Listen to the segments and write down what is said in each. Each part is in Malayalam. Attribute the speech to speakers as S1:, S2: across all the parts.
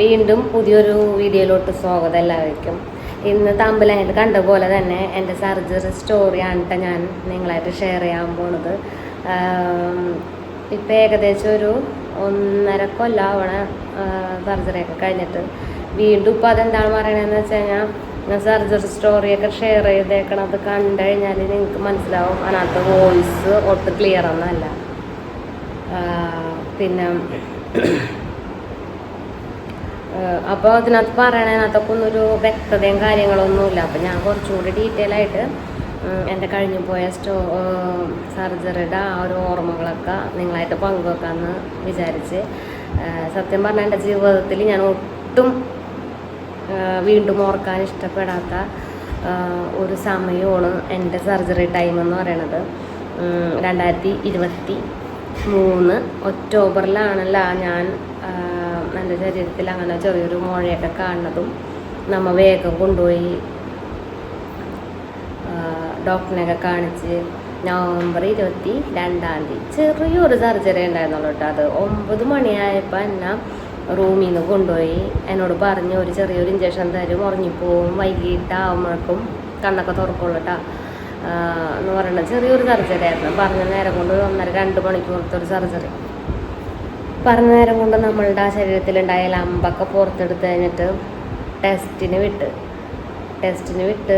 S1: വീണ്ടും പുതിയൊരു വീഡിയോയിലോട്ട് സ്വാഗതം എല്ലാവർക്കും. ഇന്ന് തമ്പിലായിട്ട് കണ്ട പോലെ തന്നെ എന്റെ സർജറി സ്റ്റോറിയാണ് കേട്ടോ ഞാൻ നിങ്ങളായിട്ട് ഷെയർ ചെയ്യാൻ പോണത്. ഇപ്പം ഏകദേശം ഒരു ഒന്നര കൊല്ലാവണ സർജറിയൊക്കെ കഴിഞ്ഞിട്ട്. വീണ്ടും ഇപ്പോൾ അതെന്താണ് പറയണതെന്ന് വെച്ച് കഴിഞ്ഞാൽ ഞാൻ സർജറി സ്റ്റോറിയൊക്കെ ഷെയർ ചെയ്തേക്കണത് കണ്ടു കഴിഞ്ഞാൽ നിങ്ങൾക്ക് മനസ്സിലാവും. അതിനകത്ത് വോയിസ് ഒട്ടും ക്ലിയർ ഒന്നല്ല പിന്നെ അപ്പോൾ അതിനകത്ത് പറയണതിനകത്തൊക്കെ ഒന്നൊരു വ്യക്തതയും കാര്യങ്ങളൊന്നുമില്ല. അപ്പോൾ ഞാൻ കുറച്ചുകൂടി ഡീറ്റെയിൽ ആയിട്ട് എന്റെ കഴിഞ്ഞു പോയ സ്റ്റോ സർജറിയുടെ ആ ഒരു ഓർമ്മകളൊക്കെ നിങ്ങളായിട്ട് പങ്കുവെക്കാമെന്ന് വിചാരിച്ച് സത്യം പറഞ്ഞാൽ എന്റെ ജീവിതത്തിൽ ഞാൻ ഒട്ടും വീണ്ടും ഓർക്കാൻ ഇഷ്ടപ്പെടാത്ത ഒരു സമയമാണ് എന്റെ സർജറി ടൈം എന്ന് പറയണത്. രണ്ടായിരത്തി ഇരുപത്തി മൂന്ന് ഒക്ടോബറിലാണല്ലോ ഞാൻ എന്റെ ശരീരത്തിൽ അങ്ങനെ ചെറിയൊരു മുഴയൊക്കെ കാണുന്നതും നമ്മൾ വേഗം കൊണ്ടുപോയി ഡോക്ടറിനെയൊക്കെ കാണിച്ച് നവംബർ ഇരുപത്തി രണ്ടാം തീയതി ചെറിയൊരു സർജറി ഉണ്ടായിരുന്നുള്ളൂ കേട്ടോ അത്. ഒമ്പത് മണിയായപ്പോൾ എന്നെ റൂമിൽ നിന്ന് കൊണ്ടുപോയി. എന്നോട് പറഞ്ഞു ഒരു ചെറിയൊരു ഇഞ്ചക്ഷൻ തരും ഉറങ്ങിപ്പോവും വൈകിട്ടാവുമ്പോഴേക്കും കണ്ണൊക്കെ തുറക്കുള്ളൂ കേട്ടോ. എന്ന് പറയുന്നത് ചെറിയൊരു സർജറി ആയിരുന്നു. പറഞ്ഞ നേരം കൊണ്ട് ഒന്നര രണ്ട് മണിക്കൂറത്തെ ഒരു സർജറി. പറഞ്ഞ നേരം കൊണ്ട് നമ്മളുടെ ആ ശരീരത്തിലുണ്ടായ ലമ്പൊക്കെ പുറത്തെടുത്ത് കഴിഞ്ഞിട്ട് ടെസ്റ്റിന് വിട്ട്. ടെസ്റ്റിന് വിട്ട്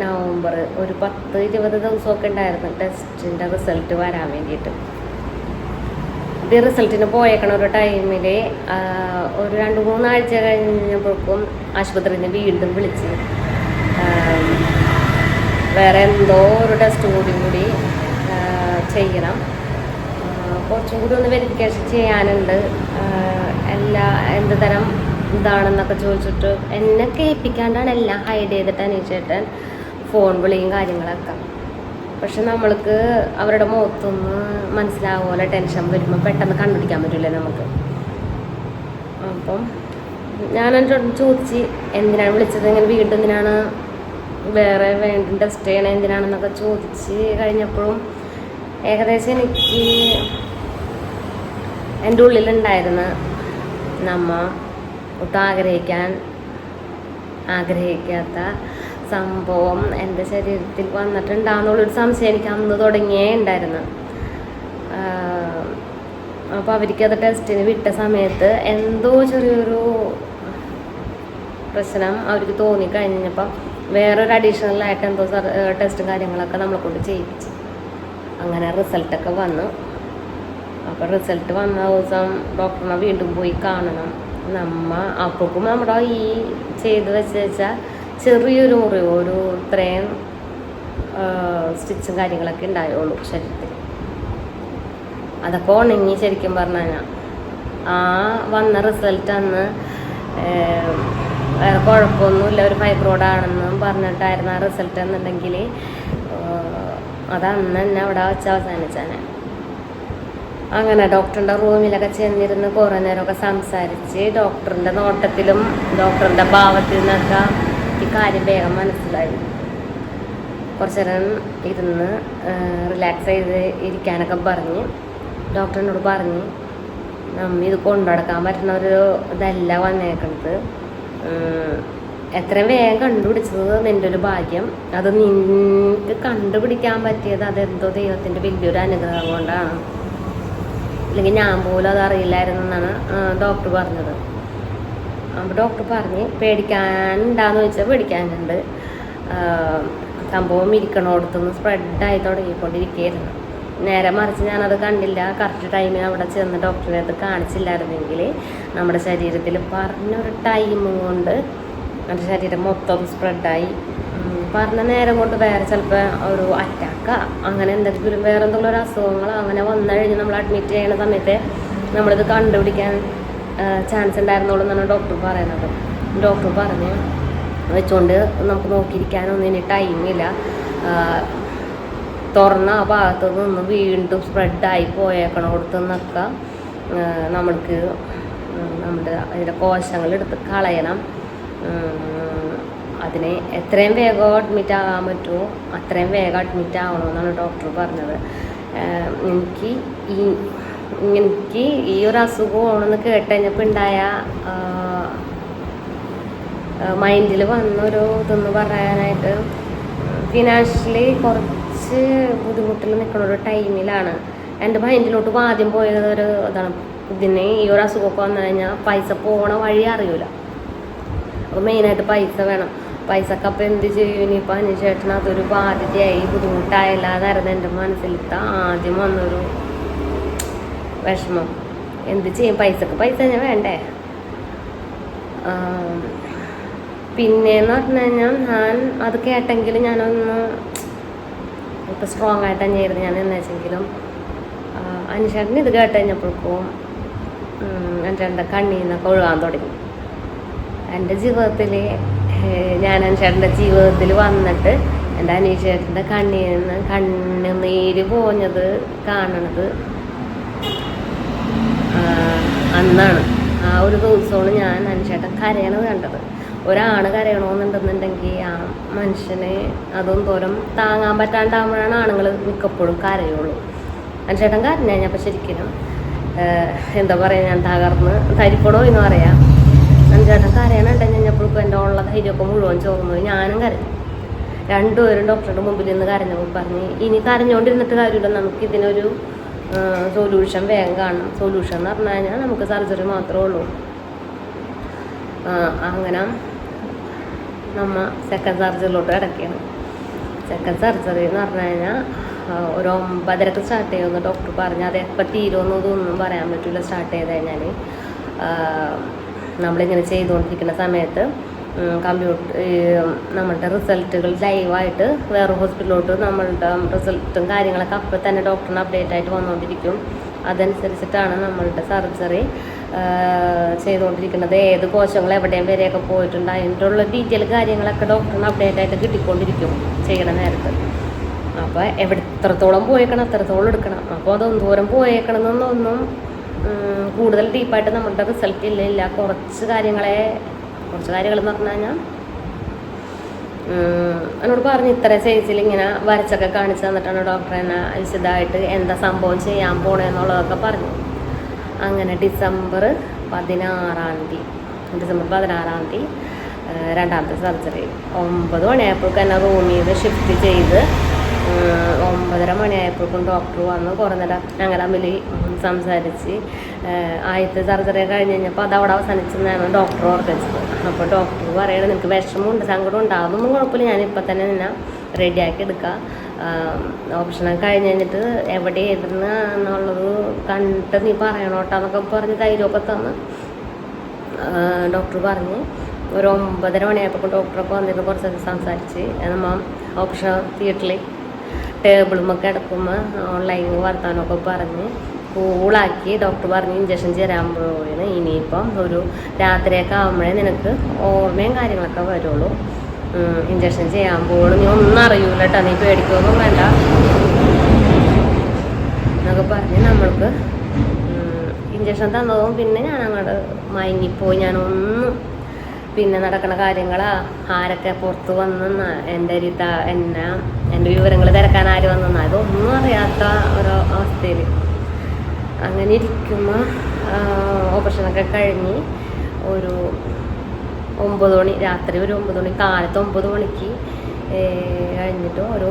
S1: നവംബർ ഒരു പത്ത് ഇരുപത് ദിവസമൊക്കെ ഉണ്ടായിരുന്നു ടെസ്റ്റിന്റെ റിസൾട്ട് വരാൻ വേണ്ടിയിട്ട്. ഈ റിസൾട്ടിന് പോയേക്കണ ഒരു ടൈമിൽ ഒരു രണ്ട് മൂന്നാഴ്ച കഴിഞ്ഞപ്പോഴേക്കും ആശുപത്രിയിൽ നിന്ന് വീണ്ടും വിളിച്ച്. വേറെ എന്തോ ഒരു ടെസ്റ്റ് കൂടി കൂടി ചെയ്യണം. കുറച്ചും കൂടി ഒന്ന് വെരിഫിക്കേഷൻ ചെയ്യാനുണ്ട്. എല്ലാ എന്ത് തരം ഇതാണെന്നൊക്കെ ചോദിച്ചിട്ട് എന്നെ കേൾപ്പിക്കാണ്ടാണ് എല്ലാം ഹൈഡ് ചെയ്തിട്ട് അനീഷേട്ടൻ ഫോൺ വിളിയും കാര്യങ്ങളൊക്കെ. പക്ഷെ നമ്മൾക്ക് അവരുടെ മുഖത്തൊന്ന് മനസ്സിലാവുമല്ലോ ടെൻഷൻ വരുമ്പോൾ പെട്ടെന്ന് കണ്ടുപിടിക്കാൻ പറ്റില്ല നമുക്ക്. അപ്പം ഞാൻ എന്നോട് ചോദിച്ച് എന്തിനാണ് വിളിച്ചത്? ഇങ്ങനെ വീണ്ടും എന്തിനാണ്? വേറെ വേണ്ടി ടെസ്റ്റ് ചെയ്യണേ എന്തിനാണെന്നൊക്കെ ചോദിച്ച് കഴിഞ്ഞപ്പോഴും ഏകദേശം എനിക്ക് എന്റെ ഉള്ളിലുണ്ടായിരുന്ന നമ്മ ഒട്ടും ആഗ്രഹിക്കാൻ ആഗ്രഹിക്കാത്ത സംഭവം എന്റെ ശരീരത്തിൽ വന്നിട്ടുണ്ടാകുന്നുള്ളൊരു സംശയം എനിക്ക് അന്ന് തുടങ്ങിയേ ഉണ്ടായിരുന്നു. അപ്പോൾ അവർക്ക് അത് ടെസ്റ്റിന് വിട്ട സമയത്ത് എന്തോ ചെറിയൊരു പ്രശ്നം അവർക്ക് തോന്നിക്കഴിഞ്ഞപ്പം വേറൊരു അഡീഷണൽ ആയിട്ട് എന്തോ ടെസ്റ്റും കാര്യങ്ങളൊക്കെ നമ്മളെ കൊണ്ട് ചെയ്യിപ്പിച്ചു. അങ്ങനെ റിസൾട്ടൊക്കെ വന്നു. അപ്പോൾ റിസൾട്ട് വന്ന ദിവസം ഡോക്ടറിനെ വീണ്ടും പോയി കാണണം. നമ്മ അപ്പോഴും നമ്മുടെ ഈ ചെയ്ത് വെച്ച് വെച്ചാൽ ചെറിയൊരു മുറിവ് ഒരു ഇത്രയും സ്റ്റിച്ചും കാര്യങ്ങളൊക്കെ ഉണ്ടായുള്ളൂ ശരീരത്തിൽ. അതൊക്കെ ഉണങ്ങി ശരിക്കും പറഞ്ഞു. കഴിഞ്ഞാൽ ആ വന്ന റിസൾട്ട് അന്ന് വേറെ കുഴപ്പമൊന്നുമില്ല ഒരു ഫൈബ്രോയിഡാണെന്നും പറഞ്ഞിട്ടായിരുന്നു ആ റിസൾട്ട് എന്നുണ്ടെങ്കിൽ അത് അന്ന് തന്നെ അവിടെ വെച്ച് അവസാനിച്ചാണ് അങ്ങനെ ഡോക്ടറിന്റെ റൂമിലൊക്കെ ചെന്നിരുന്ന് കുറേ നേരമൊക്കെ സംസാരിച്ച് ഡോക്ടറിന്റെ നോട്ടത്തിലും ഡോക്ടറിന്റെ ഭാവത്തിൽ നിന്നൊക്കെ ഈ കാര്യം വേഗം മനസ്സിലായി. കുറച്ച് നേരം ഇരുന്ന് റിലാക്സ് ചെയ്ത് ഇരിക്കാനൊക്കെ പറഞ്ഞ് ഡോക്ടറിനോട് പറഞ്ഞ് നമ്മ ഇത് കൊണ്ടുനടക്കാൻ പറ്റുന്ന ഒരു ഇതല്ല വന്നേക്കുന്നത് എത്രയും വേഗം കണ്ടുപിടിച്ചത് നിന്റെ ഒരു ഭാഗ്യം. അത് നിനക്ക് കണ്ടുപിടിക്കാൻ പറ്റിയത് അതെന്തോ ദൈവത്തിന്റെ വലിയൊരു അനുഗ്രഹം കൊണ്ടാണ്. അല്ലെങ്കിൽ ഞാൻ പോലും അത് അറിയില്ലായിരുന്നു എന്നാണ് ഡോക്ടർ പറഞ്ഞത്. അപ്പോൾ ഡോക്ടർ പറഞ്ഞ് പേടിക്കാനുണ്ടാന്ന് ചോദിച്ചാൽ പേടിക്കാനുണ്ട്. സംഭവം ഇരിക്കണോടത്തുനിന്ന് സ്പ്രെഡായി തുടങ്ങിക്കൊണ്ടിരിക്കുകയായിരുന്നു. നേരെ മറിച്ച് ഞാനത് കണ്ടില്ല. കറക്റ്റ് ടൈമിൽ അവിടെ ചെന്ന് ഡോക്ടറെ അത് കാണിച്ചില്ലായിരുന്നെങ്കിൽ നമ്മുടെ ശരീരത്തിൽ പറഞ്ഞൊരു ടൈം കൊണ്ട് നമ്മുടെ ശരീരം മൊത്തം സ്പ്രെഡായി പറഞ്ഞ നേരം കൊണ്ട് വേറെ ചിലപ്പോൾ ഒരു അറ്റാക്ക അങ്ങനെ എന്തെങ്കിലും വേറെ എന്തെങ്കിലും ഒരു അസുഖങ്ങളോ അങ്ങനെ വന്നു കഴിഞ്ഞ് നമ്മൾ അഡ്മിറ്റ് ചെയ്യുന്ന സമയത്ത് നമ്മളിത് കണ്ടുപിടിക്കാൻ ചാൻസ് ഉണ്ടായിരുന്നുള്ളൂ എന്നാണ് ഡോക്ടർ പറയുന്നത്. ഡോക്ടർ പറഞ്ഞു വെച്ചുകൊണ്ട് നമുക്ക് നോക്കിയിരിക്കാനൊന്നും ഇനി ടൈമില്ല തുറന്ന ആ ഭാഗത്തു നിന്ന് വീണ്ടും സ്പ്രെഡായി പോയേക്കണം കൊടുത്ത് നിന്നൊക്കെ നമ്മൾക്ക് നമ്മുടെ അതിന്റെ കോശങ്ങൾ എടുത്ത് കളയണം. അതിനെ എത്രയും വേഗം അഡ്മിറ്റ് ആകാൻ പറ്റുമോ അത്രയും വേഗം അഡ്മിറ്റ് ആവണമെന്നാണ് ഡോക്ടർ പറഞ്ഞത്. എനിക്ക് ഈ എനിക്ക് ഈ ഒരു അസുഖമാണെന്ന് കേട്ട് കേട്ടുകഴിഞ്ഞപ്പോൾ ഉണ്ടായ മൈൻഡിൽ വന്നൊരു ഇതെന്ന് പറയാനായിട്ട് ഫിനാൻഷ്യലി കുറച്ച് ബുദ്ധിമുട്ടിൽ നിൽക്കുന്ന ഒരു ടൈമിലാണ് എന്റെ മൈൻഡിലോട്ട് ആദ്യം പോയത് ഒരു ഇതാണ്. ഇതിന് ഈ ഒരു അസുഖമൊക്കെ വന്നു കഴിഞ്ഞാൽ പൈസ പോണ വഴി അറിയൂല. അപ്പോൾ മെയിനായിട്ട് പൈസ വേണം. പൈസക്ക് അപ്പം എന്ത് ചെയ്യും? ഇനിയിപ്പോൾ അനുശേഷൻ അതൊരു ബാധ്യതയായി ബുദ്ധിമുട്ടായില്ലാതായിരുന്നു എന്റെ മനസ്സിലത്തെ ആദ്യം വന്നൊരു വിഷമം. എന്ത് ചെയ്യും? പൈസക്ക് പൈസ തന്നെ വേണ്ടേ? ആം, പിന്നെന്ന് പറഞ്ഞു കഴിഞ്ഞാൽ ഞാൻ അത് കേട്ടെങ്കിൽ ഞാനൊന്ന് ഇപ്പം സ്ട്രോങ് ആയിട്ട് തന്നെയായിരുന്നു ഞാൻ എന്ന് വെച്ചെങ്കിലും അനുശേഷൻ ഇത് കേട്ട് കഴിഞ്ഞപ്പോഴേക്കും എന്റെ എന്റെ കണ്ണീന്നൊക്കെ ഒഴുകാൻ തുടങ്ങി. എന്റെ ജീവിതത്തിൽ ഞാൻ ചേട്ടന്റെ ജീവിതത്തിൽ വന്നിട്ട് എന്റെ അനീഷേട്ടന്റെ കണ്ണിൽ നിന്ന് കണ്ണുനീര് പോഞ്ഞത് കാണണത് അന്നാണ്. ആ ഒരു ദിവസമാണ് ഞാൻ അനുഷേട്ടൻ കരയണത് കണ്ടത്. ഒരാണ് കരയണമെന്നുണ്ടെന്നുണ്ടെങ്കിൽ ആ മനുഷ്യനെ അതും തോരം താങ്ങാൻ പറ്റാണ്ടാകുമ്പോഴാണ് ആണുങ്ങൾ മിക്കപ്പോഴും കരയുള്ളൂ. അനുശേട്ടൻ ഞാൻ കഴിഞ്ഞപ്പോൾ ശരിക്കും എന്താ പറയുക ഞാൻ തകർന്ന് തരിപ്പടോ എന്ന് പറയാം. അനുചേട്ടൻ കരയണുണ്ടെങ്കിൽ കഴിഞ്ഞപ്പോഴേക്കും എന്റെ ഉള്ള ധൈര്യമൊക്കെ മുഴുവൻ ചോർന്നു ഞാനും കരഞ്ഞു. രണ്ടുപേരും ഡോക്ടറുടെ മുമ്പിൽ നിന്ന് കരഞ്ഞപ്പോൾ പറഞ്ഞ്. ഇനി കരഞ്ഞുകൊണ്ടിരുന്നിട്ട് കാര്യമില്ല. നമുക്ക് ഇതിനൊരു സൊല്യൂഷൻ വേഗം കാണണം. സൊല്യൂഷൻ എന്ന് പറഞ്ഞു കഴിഞ്ഞാൽ നമുക്ക് സർജറി മാത്രമേ ഉള്ളൂ. അങ്ങനെ നമ്മ സെക്കൻഡ് സർജറിയിലോട്ട് കിടക്കുകയാണ്. സെക്കൻഡ് സർജറി എന്ന് പറഞ്ഞു കഴിഞ്ഞാൽ ഒരു ഒമ്പതരക്ക് സ്റ്റാർട്ട് ചെയ്യുമെന്ന് ഡോക്ടർ പറഞ്ഞു. അത് എപ്പോൾ തീരുമെന്നതൊന്നും പറയാൻ പറ്റില്ല. സ്റ്റാർട്ട് ചെയ്ത് കഴിഞ്ഞാൽ നമ്മളിങ്ങനെ ചെയ്തുകൊണ്ടിരിക്കുന്ന സമയത്ത് കമ്പ്യൂട്ടർ നമ്മളുടെ റിസൾട്ടുകൾ ലൈവായിട്ട് വേറെ ഹോസ്പിറ്റലിലോട്ട് നമ്മളുടെ റിസൾട്ടും കാര്യങ്ങളൊക്കെ അപ്പോൾ തന്നെ ഡോക്ടറിന് അപ്ഡേറ്റ് ആയിട്ട് വന്നുകൊണ്ടിരിക്കും. അതനുസരിച്ചിട്ടാണ് നമ്മളുടെ സർജറി ചെയ്തുകൊണ്ടിരിക്കുന്നത്. ഏത് കോശങ്ങൾ എവിടെയും വരെയൊക്കെ പോയിട്ടുണ്ട് അതിന്റെ ഡീറ്റെയിൽ കാര്യങ്ങളൊക്കെ ഡോക്ടറിന് അപ്ഡേറ്റ് ആയിട്ട് കിട്ടിക്കൊണ്ടിരിക്കും ചെയ്യണ നേരത്ത്. അപ്പോൾ എവിടെ എത്രത്തോളം പോയേക്കണം അത്രത്തോളം എടുക്കണം. അപ്പോൾ അതൊന്നും ദൂരം പോയേക്കണം എന്നൊന്നും ഉം, കൂടുതൽ ഡീപ്പായിട്ട് നമ്മളുടെ റിസൾട്ട് ഇല്ല കുറച്ച് കാര്യങ്ങളെ കുറച്ച് കാര്യങ്ങൾ എന്ന് പറഞ്ഞു കഴിഞ്ഞാൽ എന്നോട് പറഞ്ഞു ഇത്ര സൈസിൽ ഇങ്ങനെ വരച്ചൊക്കെ കാണിച്ചു തന്നിട്ടാണ് ഡോക്ടർ എന്നെ വിശദമായിട്ട് എന്താ സംഭവം ചെയ്യാൻ പോണേന്നുള്ളതൊക്കെ പറഞ്ഞു. അങ്ങനെ ഡിസംബർ പതിനാറാം തീയതി ഡിസംബർ പതിനാറാം തീയതി രണ്ടാമത്തെ സർജറി ഒമ്പത് മണിയായപ്പോഴേക്കും എന്നെ റൂമിൽ നിന്ന് ഷിഫ്റ്റ് ചെയ്ത് ഒമ്പതര മണിയായപ്പോഴേക്കും ഡോക്ടർ വന്ന് കുറേ നേരം ഞങ്ങൾ തമ്മിൽ സംസാരിച്ച് ആദ്യത്തെ സർജറി കഴിഞ്ഞ് കഴിഞ്ഞപ്പോൾ അത് അവിടെ അവസാനിച്ചെന്നാണ് ഡോക്ടർ ഓർക്കിച്ചത് അപ്പോൾ ഡോക്ടർ പറയണത് നിനക്ക് വിഷമമുണ്ട് സങ്കടം ഉണ്ടാകുന്നൊന്നും കുഴപ്പമില്ല ഞാനിപ്പോൾ തന്നെ നിന്നെ റെഡിയാക്കി എടുക്കാം. ഓപ്ഷനൊക്കെ കഴിഞ്ഞ് കഴിഞ്ഞിട്ട് എവിടെ എഴുതുന്ന എന്നുള്ളത് കണ്ടിട്ട് നീ പറയണോട്ടാന്നൊക്കെ പറഞ്ഞ് ധൈര്യമൊക്കെ തന്ന്. ഡോക്ടർ പറഞ്ഞ് ഒരു ഒമ്പതര മണിയായപ്പോൾ ഡോക്ടറൊക്കെ വന്നിട്ട് കുറച്ചൊക്കെ സംസാരിച്ച് നമ്മൾ ഓപ്ഷൻ തിയേറ്ററിൽ ടേബിളുമൊക്കെ കിടക്കുമ്പോൾ ഓൺലൈൻ വർത്താനമൊക്കെ പറഞ്ഞ് കൂളാക്കി ഡോക്ടർ പറഞ്ഞ് ഇഞ്ചക്ഷൻ ചേരാൻ പോവുകയാണ് ഇനിയിപ്പം ഒരു രാത്രിയൊക്കെ ആകുമ്പോഴേ നിനക്ക് ഓർമ്മയും കാര്യങ്ങളൊക്കെ വരുള്ളൂ. ഇഞ്ചക്ഷൻ ചെയ്യാൻ പോകണം നീ ഒന്നും അറിയൂല കേട്ടോ നീ പേടിക്കൊന്നും വേണ്ട. എന്നൊക്കെ പറഞ്ഞ് നമ്മൾക്ക് ഇഞ്ചക്ഷൻ തന്നതും പിന്നെ ഞാൻ അങ്ങോട്ട് മയങ്ങിപ്പോയി. ഞാനൊന്നും പിന്നെ നടക്കുന്ന കാര്യങ്ങളാ. ആരൊക്കെ പുറത്ത് വന്നെന്ന എന്റെ ഒരു ഇതാ എന്നെ എന്റെ വിവരങ്ങൾ തിരക്കാൻ ആര് വന്നെന്ന അതൊന്നും അറിയാത്ത ഒരു അവസ്ഥയിൽ അങ്ങനെ ഇരിക്കുമ്പോൾ ഓപ്പറേഷനൊക്കെ കഴിഞ്ഞ് ഒരു ഒമ്പത് മണി രാത്രി ഒരു ഒമ്പത് മണി കാലത്ത് ഒമ്പത് മണിക്ക് കഴിഞ്ഞിട്ട് ഒരു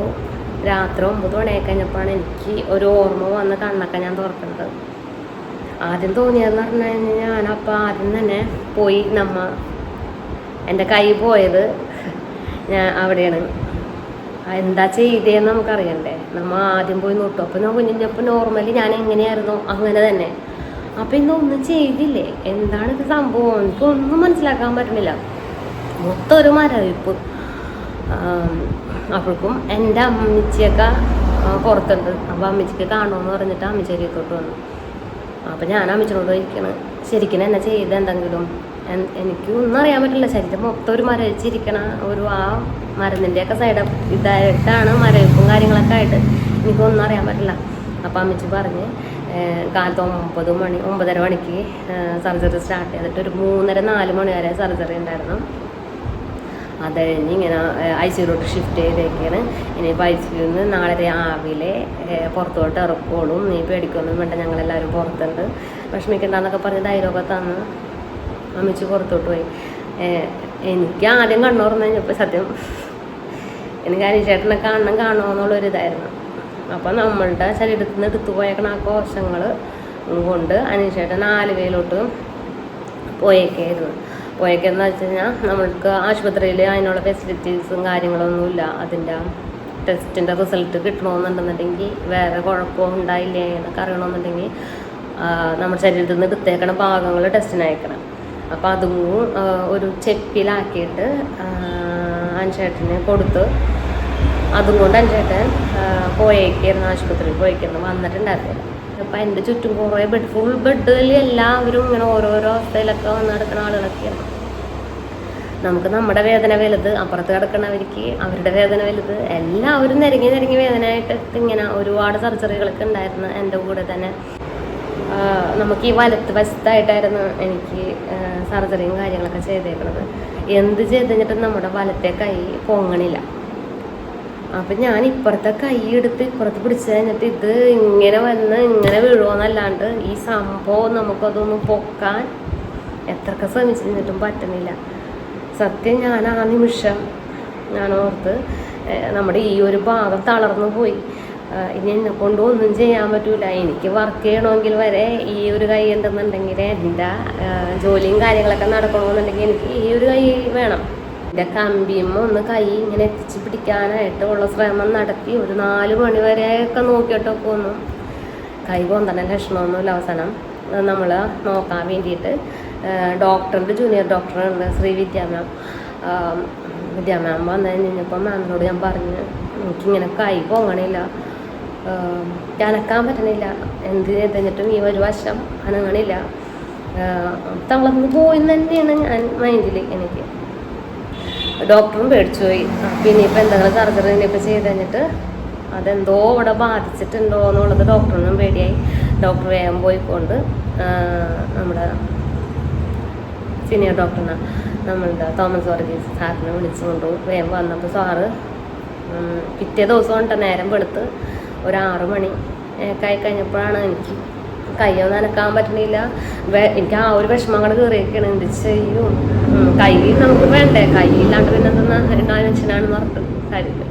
S1: രാത്രി ഒമ്പത് മണിയായി കഴിഞ്ഞപ്പോഴാണ് എനിക്ക് ഒരു ഓർമ്മ വന്ന് കണ്ണൊക്കെ ഞാൻ തുറക്കുന്നത്. ആദ്യം തോന്നിയതെന്ന് പറഞ്ഞു കഴിഞ്ഞാൽ ഞാനപ്പോൾ ആദ്യം തന്നെ പോയി നമ്മ എന്റെ കൈ പോയത് ഞാൻ അവിടെയാണ്. എന്താ ചെയ്തേന്ന് നമുക്കറിയണ്ടേ. നമ്മ ആദ്യം പോയി നോട്ടു. അപ്പം ഞാൻ കുഞ്ഞിഞ്ഞപ്പോൾ നോർമലി ഞാൻ എങ്ങനെയായിരുന്നു? അങ്ങനെ തന്നെ. അപ്പം ഇന്നൊന്നും ചെയ്തില്ലേ? എന്താണ് ഇത് സംഭവം? എനിക്കൊന്നും മനസ്സിലാക്കാൻ പറ്റുന്നില്ല. മൊത്തം ഒരു മരവിപ്പ്. അപ്പോഴേക്കും എന്റെ അമ്മച്ചിയൊക്കെ പുറത്തുണ്ട്. അപ്പോൾ അമ്മച്ചിക്ക് കാണുമെന്ന് പറഞ്ഞിട്ട് അമ്മച്ചേരിയത്തോട്ട് വന്നു. അപ്പം ഞാൻ അമ്മച്ചിനോട് ഇരിക്കണം ശരിക്കും എന്നെ ചെയ്ത് എന്തെങ്കിലും എൻ- എനിക്ക് ഒന്നും അറിയാൻ പറ്റില്ല. ശരീരം മൊത്തം ഒരു മരവിച്ചിരിക്കണ ഒരു ആ മരുന്നിന്റെയൊക്കെ സൈഡ് ഇതായിട്ടാണ് മരവിപ്പും കാര്യങ്ങളൊക്കെ ആയിട്ട് എനിക്കൊന്നും അറിയാൻ പറ്റില്ല. അപ്പം അമ്മച്ചി പറഞ്ഞ് കാലത്ത് ഒമ്പത് മണി ഒമ്പതര മണിക്ക് സർജറി സ്റ്റാർട്ട് ചെയ്തിട്ട് ഒരു മൂന്നര നാല് മണി വരെ സർജറി ഉണ്ടായിരുന്നു. അത് കഴിഞ്ഞ് ഇങ്ങനെ ഐ സിയിലോട്ട് ഷിഫ്റ്റ് ചെയ്തേക്കാണ്. ഇനിയിപ്പോൾ ഐ സിയിൽ നിന്ന് നാളെ രാവിലെ പുറത്തോട്ട് ഇറക്കോളും നീ പേടിക്കൊന്നും വേണ്ട ഞങ്ങളെല്ലാവരും പുറത്തുണ്ട്. വിഷമിക്കണ്ടെന്നൊക്കെ പറഞ്ഞ് ധൈര്യമൊക്കെ തന്ന് അമ്മച്ചി പുറത്തോട്ട് പോയി. എനിക്ക് ആദ്യം കണ്ണുറന്ന് കഴിഞ്ഞപ്പോൾ സത്യം എനിക്ക് അനിച്ചേട്ടനെ കാണണം കാണുമെന്നുള്ളൊരിതായിരുന്നു അപ്പം നമ്മളുടെ ശരീരത്തിൽ നിന്ന് എടുത്തു പോയേക്കണ ആ കോശങ്ങൾ കൊണ്ട് അനീഷേട്ടൻ ആലുവയിലോട്ട് പോയേക്കായിരുന്നു. പോയേക്കെന്ന് വെച്ച് കഴിഞ്ഞാൽ നമ്മൾക്ക് ആശുപത്രിയിൽ അതിനുള്ള ഫെസിലിറ്റീസും കാര്യങ്ങളൊന്നുമില്ല. അതിന്റെ ടെസ്റ്റിന്റെ റിസൾട്ട് കിട്ടണമെന്നുണ്ടെന്നുണ്ടെങ്കിൽ വേറെ കുഴപ്പമോ ഉണ്ടായില്ലേ എന്നൊക്കെ അറിയണമെന്നുണ്ടെങ്കിൽ നമ്മുടെ ശരീരത്തിൽ നിന്ന് എടുത്തേക്കണ ഭാഗങ്ങൾ ടെസ്റ്റിന് അയക്കണം അപ്പോൾ അതും ഒരു ചെപ്പിലാക്കിയിട്ട് അഞ്ചേട്ടന് കൊടുത്ത് അതും കൊണ്ട് അഞ്ചേട്ടൻ പോയേക്കായിരുന്നു ആശുപത്രിയിൽ പോയേക്കായിരുന്നു വന്നിട്ടുണ്ടായിരുന്നില്ല അപ്പം എന്റെ ചുറ്റും കുറേ ബെഡ് ഫുൾ ബെഡിൽ എല്ലാവരും ഇങ്ങനെ ഓരോരോ അവസ്ഥയിലൊക്കെ വന്ന് നടക്കുന്ന ആളുകളൊക്കെയാണ്. നമുക്ക് നമ്മുടെ വേദന വലുത് അപ്പുറത്ത് കിടക്കണവർക്ക് അവരുടെ വേദന വലുത് എല്ലാവരും നിരങ്ങി നിരങ്ങി വേദനയായിട്ട് ഇങ്ങനെ ഒരുപാട് സർജറികളൊക്കെ ഉണ്ടായിരുന്നു എന്റെ കൂടെ തന്നെ. നമുക്ക് ഈ വലത്ത് വശത്തായിട്ടായിരുന്നു എനിക്ക് സർജറിയും കാര്യങ്ങളൊക്കെ ചെയ്തേക്കണത്. എന്ത് ചെയ്ത് നമ്മുടെ വലത്തെ കൈ പൊങ്ങണില്ല. അപ്പം ഞാൻ ഇപ്പുറത്തെ കൈ എടുത്ത് ഇപ്പുറത്ത് പിടിച്ചു കഴിഞ്ഞിട്ട് ഇത് ഇങ്ങനെ വന്ന് ഇങ്ങനെ വീഴുമെന്നല്ലാണ്ട് ഈ സംഭവം നമുക്കതൊന്ന് പൊക്കാൻ എത്രയൊക്കെ ശ്രമിച്ചു കഴിഞ്ഞിട്ടും പറ്റുന്നില്ല. സത്യം ഞാൻ ആ നിമിഷം ഞാൻ ഓർത്ത് നമ്മുടെ ഈ ഒരു ഭാഗം തളർന്നു പോയി. ഇനി കൊണ്ട് ഒന്നും ചെയ്യാൻ പറ്റൂല. എനിക്ക് വർക്ക് ചെയ്യണമെങ്കിൽ വരെ ഈ ഒരു കൈ ഉണ്ടെന്നുണ്ടെങ്കിൽ എന്റെ ജോലിയും കാര്യങ്ങളൊക്കെ നടക്കണമെന്നുണ്ടെങ്കിൽ എനിക്ക് ഈ ഒരു കൈ വേണം. എന്റെ കമ്പിയും ഒന്ന് കൈ ഇങ്ങനെ എത്തിച്ച് പിടിക്കാനായിട്ട് ഉള്ള ശ്രമം നടത്തി ഒരു നാല് മണി വരെയൊക്കെ നോക്കിയിട്ടൊക്കെ ഒന്നും കൈ പൊന്തണ ലക്ഷണമൊന്നുമില്ല അവസാനം. നമ്മൾ നോക്കാൻ വേണ്ടിയിട്ട് ഡോക്ടറുടെ ജൂനിയർ ഡോക്ടറുണ്ട് ശ്രീ വിദ്യാ മാം വിദ്യാ മാം വന്നു കഴിഞ്ഞപ്പോൾ മാമിനോട് ഞാൻ പറഞ്ഞു എനിക്കിങ്ങനെ കൈ പൊങ്ങണില്ല. അനക്കാൻ പറ്റണില്ല. എന്ത് ചെയ്തിട്ടും ഈ ഒരു വശം അനങ്ങണില്ല. തളർന്നു പോയി തന്നെയാണ് ഞാൻ മൈൻഡിൽ എനിക്ക്. ഡോക്ടറും പേടിച്ചു പോയി. പിന്നെ ഇപ്പം എന്തെങ്കിലും സർജറി ഇനിയിപ്പോൾ ചെയ്ത് കഴിഞ്ഞിട്ട് അതെന്തോ ഇവിടെ ബാധിച്ചിട്ടുണ്ടോ എന്നുള്ളത് ഡോക്ടറിനും പേടിയായി. ഡോക്ടർ വേഗം പോയിക്കൊണ്ട് നമ്മുടെ സീനിയർ ഡോക്ടറിനെ നമ്മളുടെ തോമസ് വർഗീസ് സാറിനെ വിളിച്ചുകൊണ്ട് വേഗം വന്നപ്പോൾ സാറ് പിറ്റേ ദിവസം കൊണ്ട് നേരം വെളുത്ത് ഒരു ആറു മണി ഒക്കെ ആയി കഴിഞ്ഞപ്പോഴാണ് എനിക്ക് കയ്യോ നനക്കാൻ പറ്റണില്ല. എനിക്ക് ആ ഒരു വിഷമങ്ങൾ കയറിയൊക്കെയാണ് എന്ത് ചെയ്യും? കയ്യിൽ നമുക്ക് വേണ്ടേ? കയ്യില്ലാണ്ട് പിന്നെ എന്തെന്നാ മനുഷ്യനാണെന്ന് പറഞ്ഞിട്ട് കാര്യമില്ല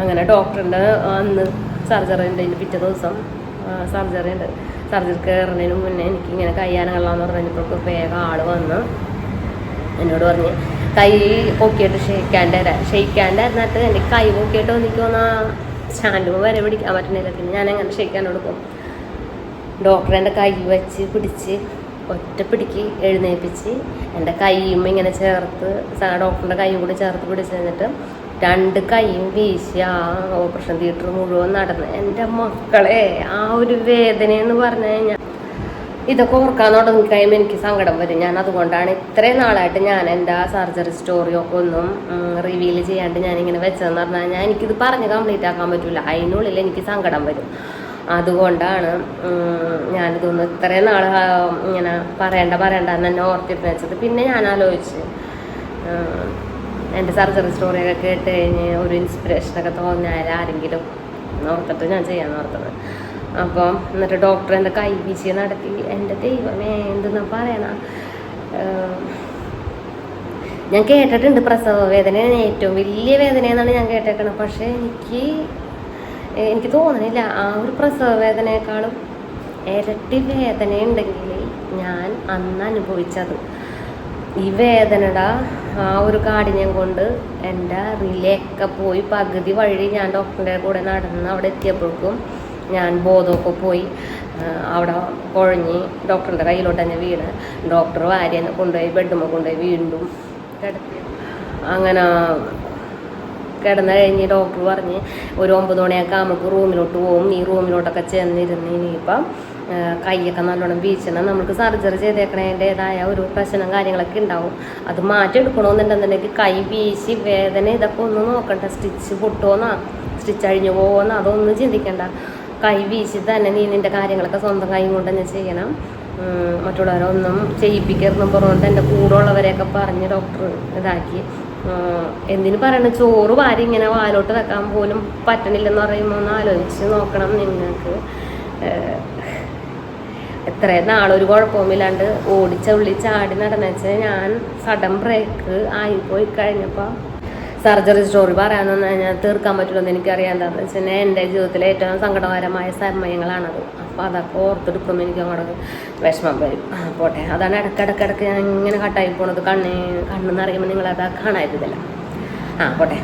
S1: അങ്ങനെ ഡോക്ടറിന്റെ അന്ന് സർജറി ഉണ്ട്. അതിന്റെ പിറ്റേ ദിവസം സർജറി ഉണ്ട്. സർജറി കയറുന്നതിന് മുന്നേ എനിക്ക് ഇങ്ങനെ കയ്യാനകളാന്ന് പറഞ്ഞപ്പോഴേക്ക് വേഗം ആൾ വന്ന് എന്നോട് പറഞ്ഞ് കൈ പൊക്കിയിട്ട് ഷെയ്ക്കാണ്ട് ഷെയ്ക്കാണ്ട് എന്നിട്ട് എന്റെ കൈ പൊക്കിയിട്ട് എനിക്ക് തോന്നാ സ്റ്റാൻഡ് വരെ പിടിക്കാൻ പറ്റുന്നില്ല പിന്നെ ഞാൻ അങ്ങനെ ഷെയ്ക്കാൻ കൊടുക്കും ഡോക്ടർ എന്റെ കൈ വെച്ച് പിടിച്ച് ഒറ്റ പിടിക്ക് എഴുന്നേൽപ്പിച്ച് എന്റെ കൈയും ഇങ്ങനെ ചേർത്ത് ഡോക്ടറിന്റെ കൈയും കൂടി ചേർത്ത് പിടിച്ച് കഴിഞ്ഞിട്ട് രണ്ട് കൈയും വീശി ആ ഓപ്പറേഷൻ തിയേറ്റർ മുഴുവൻ നടന്ന്. എന്റെ മക്കളെ ആ ഒരു വേദന എന്ന് പറഞ്ഞു കഴിഞ്ഞാൽ ഇതൊക്കെ ഓർക്കാൻ തുടങ്ങി എനിക്ക് സങ്കടം വരും. ഞാൻ അതുകൊണ്ടാണ് ഇത്രയും നാളായിട്ട് ഞാൻ എന്റെ ആ സർജറി സ്റ്റോറിയോ ഒന്നും റിവീൽ ചെയ്യാണ്ട് ഞാനിങ്ങനെ വെച്ചതെന്ന് പറഞ്ഞാൽ ഞാൻ എനിക്കിത് പറഞ്ഞ് കംപ്ലീറ്റ് ആക്കാൻ പറ്റില്ല അതിനുള്ളിൽ എനിക്ക് സങ്കടം വരും. അതുകൊണ്ടാണ് ഞാനിതൊന്ന് ഇത്രയും നാൾ ഇങ്ങനെ പറയണ്ട പറയണ്ട എന്ന് തന്നെ ഓർത്തിട്ട് വെച്ചത്. പിന്നെ ഞാൻ ആലോചിച്ച് എന്റെ സർജറി സ്റ്റോറിയൊക്കെ കേട്ട് കഴിഞ്ഞ് ഒരു ഇൻസ്പിറേഷനൊക്കെ തോന്നിയാൽ ആരെങ്കിലും ഓർത്തിട്ട് ഞാൻ ചെയ്യാൻ ഓർത്തത്. അപ്പം എന്നിട്ട് ഡോക്ടർ എന്റെ കൈ വീശി നടത്തി എന്റെ ദൈവമേ എന്തെന്നാ പറയണ? ഞാൻ കേട്ടിട്ടുണ്ട് പ്രസവ വേദനയാണ് ഏറ്റവും വലിയ വേദനയെന്നാണ് ഞാൻ കേട്ടേക്കണത് പക്ഷേ എനിക്ക് എനിക്ക് തോന്നണില്ല ആ ഒരു പ്രസവ വേദനയെക്കാളും ഇരട്ടി വേദനയുണ്ടെങ്കിൽ ഞാൻ അന്ന് അനുഭവിച്ചത്. ഈ വേദനയുടെ ആ ഒരു കാഠിന്യം കൊണ്ട് എന്റെ റിലേക്ക് പോയി. പകുതി വഴി ഞാൻ ഡോക്ടറിന്റെ കൂടെ നടന്ന് അവിടെ എത്തിയപ്പോഴേക്കും ഞാൻ ബോധമൊക്കെ പോയി അവിടെ കുഴഞ്ഞ് ഡോക്ടറിന്റെ കയ്യിലോട്ട് തന്നെ വീണ്. ഡോക്ടർ വാരി കൊണ്ടുപോയി ബെഡുമ്മ കൊണ്ടുപോയി വീണ്ടും കിടത്തി. അങ്ങനെ കിടന്നു കഴിഞ്ഞ് ഡോക്ടർ പറഞ്ഞ് ഒരു ഒമ്പത് മണിയൊക്കെ നമുക്ക് റൂമിലോട്ട് പോകും ഈ റൂമിലോട്ടൊക്കെ ചെന്നിരുന്ന് ഇനിയിപ്പം കൈയൊക്കെ നല്ലോണം വീശണം. നമുക്ക് സർജറി ചെയ്തേക്കണേന്റെതായ ഒരു പ്രശ്നം കാര്യങ്ങളൊക്കെ ഉണ്ടാവും. അത് മാറ്റിയെടുക്കണമെന്നുണ്ടെന്നുണ്ടെങ്കിൽ കൈ വീശി വേദന ഇതൊക്കെ ഒന്ന് നോക്കണ്ട. സ്റ്റിച്ച് പൊട്ടുമോന്നാ സ്റ്റിച്ച് അഴിഞ്ഞു പോകുമെന്നോ അതൊന്നും ചിന്തിക്കണ്ട. കൈ വീശി തന്നെ നീ നിന്റെ കാര്യങ്ങളൊക്കെ സ്വന്തം കൈ കൊണ്ട് തന്നെ ചെയ്യണം. മറ്റുള്ളവരൊന്നും ചെയ്യിപ്പിക്കരുതെന്നും പറഞ്ഞുകൊണ്ട് എന്റെ കൂടെ ഉള്ളവരെയൊക്കെ പറഞ്ഞ് ഡോക്ടർ ഇതാക്കി. എന്തിനു പറയണ? ചോറ് വാരി ഇങ്ങനെ വാലോട്ട് വെക്കാൻ പോലും പറ്റണില്ലെന്ന് പറയുമ്പോൾ ഒന്ന് ആലോചിച്ച് നോക്കണം നിങ്ങൾക്ക്. എത്രയും നാളൊരു കുഴപ്പമില്ലാണ്ട് ഓടിച്ച ഉള്ളി ചാടി നടന്നുവെച്ചാൽ ഞാൻ സഡൻ ബ്രേക്ക് ആയിപ്പോയി കഴിഞ്ഞപ്പോൾ സർജറി സ്റ്റോറി പറയാനൊന്നും ഞാൻ തീർക്കാൻ പറ്റുമെന്ന് എനിക്കറിയാം. എന്താണെന്ന് വെച്ചാൽ എന്റെ ജീവിതത്തിലെ ഏറ്റവും സങ്കടകരമായ സമയങ്ങളാണത് അപ്പോൾ അതൊക്കെ ഓർത്തെടുക്കുമ്പോൾ എനിക്ക് അങ്ങോട്ട് വിഷമം വരും. പോട്ടെ. അതാണ് ഇടയ്ക്കിടയ്ക്കിടയ്ക്ക് ഞാൻ ഇങ്ങനെ കട്ടായി പോണത്. കണ്ണ് കണ്ണെന്ന് അറിയുമ്പോൾ നിങ്ങളത് കാണാതില്ല ആ പോട്ടെ.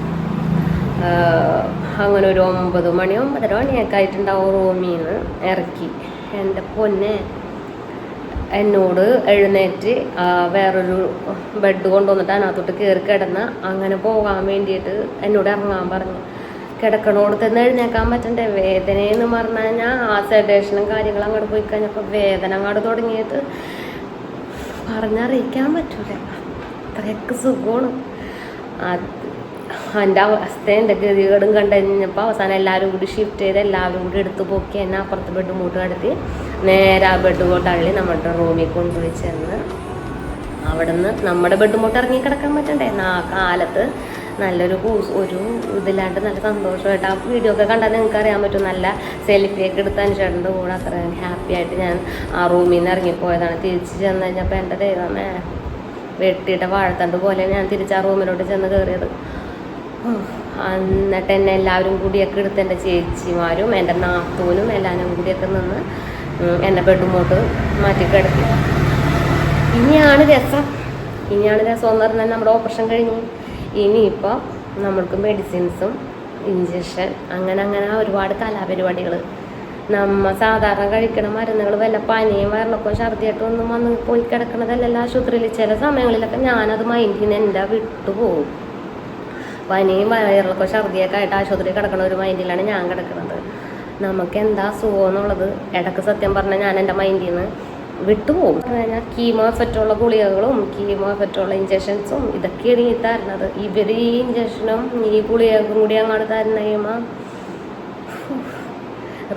S1: അങ്ങനെ ഒരു ഒമ്പത് മണി ഒമ്പതര മണിയൊക്കെ ആയിട്ടുണ്ടാവും റൂമിൽ നിന്ന് ഇറക്കി. എന്റെ പൊന്നെ എന്നോട് എഴുന്നേറ്റ് വേറൊരു ബെഡ് കൊണ്ടുവന്നിട്ട് അതിനകത്തോട്ട് കയറി കിടന്ന് അങ്ങനെ പോകാൻ വേണ്ടിയിട്ട് എന്നോട് ഇറങ്ങാൻ പറഞ്ഞു. കിടക്കണോടത്ത് നിന്ന് എഴുന്നേക്കാൻ പറ്റണ്ടേ? എന്ന് പറഞ്ഞു കഴിഞ്ഞാൽ ആ സെഡേഷനും കാര്യങ്ങളും അങ്ങോട്ട് പോയി കഴിഞ്ഞപ്പോൾ വേദന അങ്ങോട്ട് തുടങ്ങിയിട്ട് പറഞ്ഞറിയിക്കാൻ പറ്റൂല. അത്രയൊക്കെ സുഖമാണ്. അത് എന്റെ അവസ്ഥ എന്റെ ഗതികേടും കണ്ടു കഴിഞ്ഞപ്പോൾ അവസാനം എല്ലാവരും കൂടി ഷിഫ്റ്റ് ചെയ്ത് എല്ലാവരും കൂടി എടുത്ത് പൊക്കി എന്നെ അപ്പുറത്ത് ബെഡ് മൂട്ട് കടത്തി. നേരെ ആ ബെഡ് കൊണ്ട് തള്ളി നമ്മുടെ റൂമിൽ കൊണ്ടുപോയി ചെന്ന് അവിടെ നിന്ന് നമ്മുടെ ബെഡ് മൂട്ട് ഇറങ്ങി കിടക്കാൻ പറ്റണ്ടേ? ആ കാലത്ത് നല്ലൊരു ഒരു ഇതില്ലാണ്ട് നല്ല സന്തോഷമായിട്ട് ആ വീഡിയോ ഒക്കെ കണ്ടാൽ നിങ്ങൾക്ക് അറിയാൻ പറ്റും. നല്ല സെൽഫിയൊക്കെ എടുത്ത് ചേട്ടന്റെ കൂടെ അത്ര ഹാപ്പി ആയിട്ട് ഞാൻ ആ റൂമിൽ നിന്ന് ഇറങ്ങിപ്പോയതാണ്. തിരിച്ച് ചെന്ന് കഴിഞ്ഞപ്പോൾ എന്റെ ദൈവമേ വെട്ടിയിട്ട വാഴത്തണ്ട് പോലെ ഞാൻ തിരിച്ച് ആ റൂമിലോട്ട് ചെന്ന് കയറിയത്. എന്നിട്ട് എന്നെ എല്ലാവരും കൂടിയൊക്കെ എടുത്ത് എന്റെ ചേച്ചിമാരും എന്റെ നാത്തൂനും എല്ലാവരും കൂടിയൊക്കെ നിന്ന് എന്നെ ബെഡുമോട്ട് മാറ്റി കിടത്തി. ഇനിയാണ് രസം. ഇനിയാണ് രസം എന്ന് പറഞ്ഞാൽ നമ്മുടെ ഓപ്പറേഷൻ കഴിഞ്ഞു. ഇനിയിപ്പോൾ നമ്മൾക്ക് മെഡിസിൻസും ഇഞ്ചക്ഷൻ അങ്ങനെ അങ്ങനെ ഒരുപാട് കലാപരിപാടികൾ നമ്മ സാധാരണ കഴിക്കണ മരുന്നുകൾ വല്ല പനിയും വരണക്കോ ഛർദിയായിട്ടും ഒന്നും വന്ന് പോയി കിടക്കണതല്ലല്ലോ ആശുപത്രിയിൽ. ചില സമയങ്ങളിലൊക്കെ ഞാനത് മൈൻഡിൽ നിന്ന് എന്റെ വിട്ടുപോകും. പനിയും വയറിളക്കോ ഛർദിയൊക്കെ ആയിട്ട് ആശുപത്രിയിൽ കിടക്കുന്ന ഒരു മൈൻഡിലാണ് ഞാൻ കിടക്കുന്നത്. നമുക്ക് എന്താ സുഖം എന്നുള്ളത്? ഇടയ്ക്ക് സത്യം പറഞ്ഞാൽ ഞാൻ എന്റെ മൈൻഡിൽ നിന്ന് വിട്ടുപോകും. കഴിഞ്ഞാൽ കീമോ എഫക്റ്റുള്ള ഗുളികകളും കീമോ എഫക്റ്റുള്ള ഇഞ്ചക്ഷൻസും ഇതൊക്കെയാണ് ഈ തരുന്നത്. ഇവർ ഈ ഇഞ്ചക്ഷനും ഈ ഗുളികക്കും കൂടി അങ്ങോട്ട് തരുന്ന കഴിയുമ്പോൾ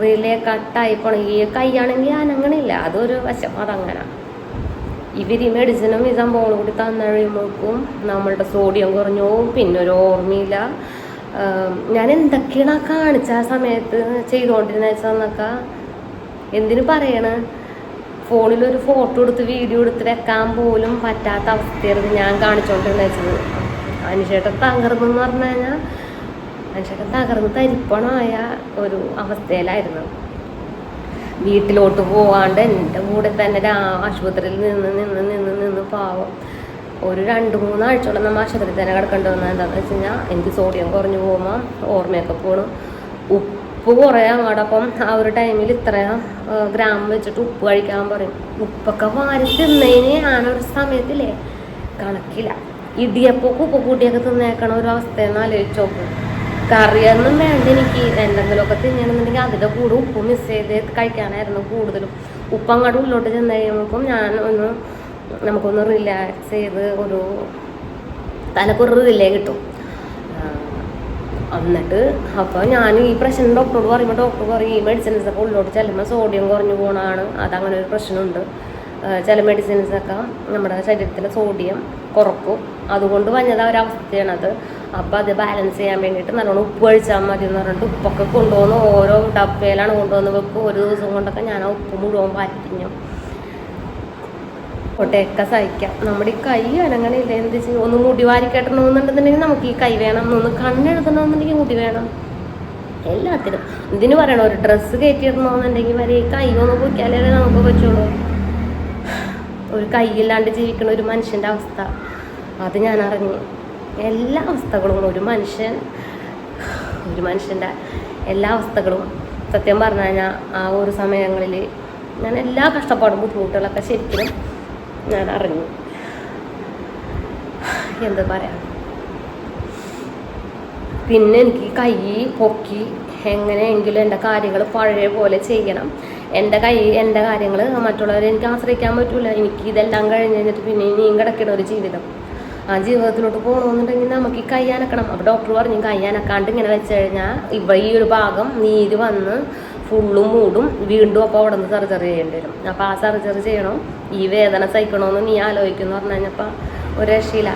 S1: റിലേ കട്ടായി പോണം. ഈ കൈയാണെങ്കിൽ അനങ്ങണില്ല അതൊരു വശം അതങ്ങനെ. ഇവർ ഈ മെഡിസിനും ഈ സംഭവങ്ങളും കൂടി തന്നു കഴിയുമ്പോഴേക്കും നമ്മളുടെ സോഡിയം കുറഞ്ഞു പിന്നെ ഒരു ഓർമ്മയില്ല. ഞാൻ എന്തൊക്കെയാണ് കാണിച്ച ആ സമയത്ത് ചെയ്തുകൊണ്ടിരുന്ന വെച്ചാന്നൊക്കെ എന്തിനു പറയണ്? ഒരു ഫോട്ടോ എടുത്ത് വീഡിയോ എടുത്ത് വെക്കാൻ പോലും പറ്റാത്ത അവസ്ഥയായിരുന്നു ഞാൻ കാണിച്ചുകൊണ്ടിരുന്ന വെച്ചത് അനുഷേട്ടൻ തകർന്നു എന്ന് പറഞ്ഞു കഴിഞ്ഞാൽ അനുശേട്ടൻ തകർന്ന് തരിപ്പണമായ ഒരു അവസ്ഥയിലായിരുന്നു. വീട്ടിലോട്ട് പോവാണ്ട് എന്റെ കൂടെ തന്നെ ആശുപത്രിയിൽ നിന്ന് നിന്ന് നിന്ന് നിന്ന് പാവം. ഒരു രണ്ട് മൂന്നാഴ്ചയോളം നമ്മൾ ആശുപത്രിയിൽ തന്നെ കിടക്കേണ്ടി വന്നത് എന്താണെന്ന് വെച്ച് കഴിഞ്ഞാൽ എനിക്ക് സോഡിയം കുറഞ്ഞു പോകുമ്പോൾ ഓർമ്മയൊക്കെ പോകണം ഉപ്പ് കുറയാൻ അങ്ങോട്ടപ്പം ആ ഒരു ടൈമിൽ ഇത്രയും ഗ്രാം വെച്ചിട്ട് ഉപ്പ് കഴിക്കാൻ പറയും. ഉപ്പൊക്കെ വാരി തിന്നതിന് ഞാനൊരു സമയത്തില്ലേ? കണക്കില്ല. ഇടിയപ്പൊക്കെ ഉപ്പ് കൂട്ടിയൊക്കെ തിന്നേക്കണ ഒരു അവസ്ഥയെന്ന് ആലോചിച്ച് കറിയൊന്നും വേണ്ട എനിക്ക്. എന്തെങ്കിലുമൊക്കെ തിന്നണമെന്നുണ്ടെങ്കിൽ അതിന്റെ കൂടെ ഉപ്പ് മിസ് ചെയ്ത് കഴിക്കാനായിരുന്നു കൂടുതലും. ഉപ്പ് അങ്ങോട്ട് ഉള്ളിലോട്ട് ചെന്ന് കഴിയുമ്പോൾ ഞാൻ ഒന്ന് നമുക്കൊന്ന് റിലാക്സ് ചെയ്ത് ഒരു തലക്കൊരു റിലേ കിട്ടും. എന്നിട്ട് അപ്പോൾ ഞാൻ ഈ പ്രശ്നം ഡോക്ടറോട് പറയുമ്പോൾ ഡോക്ടർ പറയും ഈ മെഡിസിൻസ് ഒക്കെ ഉള്ളിലോട്ട് ചെല്ലുമ്പോൾ സോഡിയം കുറഞ്ഞു പോകണമാണ് അതങ്ങനെ ഒരു പ്രശ്നമുണ്ട്. ചില മെഡിസിൻസ് ഒക്കെ നമ്മുടെ ശരീരത്തിലെ സോഡിയം കുറക്കും. അതുകൊണ്ട് വന്നത് ഒരവസ്ഥയാണത് അപ്പോൾ അത് ബാലൻസ് ചെയ്യാൻ വേണ്ടിയിട്ട് നല്ലോണം ഉപ്പ് കഴിച്ചാൽ മതി എന്ന് പറഞ്ഞിട്ട് ഉപ്പൊക്കെ കൊണ്ടുവന്ന് ഓരോ ഡബയിലാണ് കൊണ്ടുവന്ന് വെക്കും. ഒരു ദിവസം കൊണ്ടൊക്കെ ഞാൻ ആ ഉപ്പ് മുഴുവൻ പറ്റിഞ്ഞു ഒട്ടയൊക്കെ സഹിക്കാം. നമ്മുടെ ഈ കൈ അനങ്ങണില്ല? എന്ത് ചെയ്യും? ഒന്ന് മുടി വാരി കെട്ടണമെന്നുണ്ടെന്നുണ്ടെങ്കിൽ നമുക്ക് ഈ കൈ വേണം. ഒന്ന് കണ്ണെഴുതണമെന്നുണ്ടെങ്കിൽ മുടി വേണം. എല്ലാത്തിനും. ഇതിന് പറയണം? ഒരു ഡ്രസ്സ് കയറ്റിയിടണമെന്നുണ്ടെങ്കിൽ വരെ ഈ കൈ ഒന്ന് പൊയ്ക്കാലേ നമുക്ക് പറ്റുള്ളൂ. ഒരു കൈയില്ലാണ്ട് ജീവിക്കുന്ന ഒരു മനുഷ്യന്റെ അവസ്ഥ. അത് ഞാൻ അറിഞ്ഞു. എല്ലാ അവസ്ഥകളും ഒരു മനുഷ്യൻ ഒരു മനുഷ്യന്റെ എല്ലാ അവസ്ഥകളും സത്യം പറഞ്ഞു കഴിഞ്ഞാൽ ആ ഒരു സമയങ്ങളിൽ ഞാൻ എല്ലാ കഷ്ടപ്പാടും ബുദ്ധിമുട്ടുകളൊക്കെ ശരിക്കും ഞാൻ അറിഞ്ഞു. എന്ത് പറയാം? പിന്നെ എനിക്ക് കൈ പൊക്കി എങ്ങനെയെങ്കിലും എന്റെ കാര്യങ്ങൾ പഴയ പോലെ ചെയ്യണം. എന്റെ കൈ എന്റെ കാര്യങ്ങൾ മറ്റുള്ളവരെ എനിക്ക് ആശ്രയിക്കാൻ പറ്റില്ല എനിക്ക് ഇതെല്ലാം കഴിഞ്ഞ് കഴിഞ്ഞിട്ട് പിന്നെ ഇനിയും കിടക്കണ ഒരു ജീവിതം. ആ ജീവിതത്തിലോട്ട് പോകണമെന്നുണ്ടെങ്കിൽ നമുക്ക് ഈ കയ്യാനക്കണം. അപ്പോൾ ഡോക്ടർ പറഞ്ഞു കയ്യാനക്കാണ്ട് ഇങ്ങനെ വെച്ച് കഴിഞ്ഞാൽ ഇവ ഈ ഒരു ഭാഗം നീര് വന്ന് ഫുള്ളും മൂടും. വീണ്ടും അപ്പോൾ അവിടെ നിന്ന് സർജറി ചെയ്യേണ്ടി വരും. അപ്പോൾ ആ സർജറി ചെയ്യണം. ഈ വേദന സഹിക്കണമെന്ന് നീ ആലോചിക്കുന്നു പറഞ്ഞു കഴിഞ്ഞപ്പോൾ ഒരു രക്ഷയില്ല.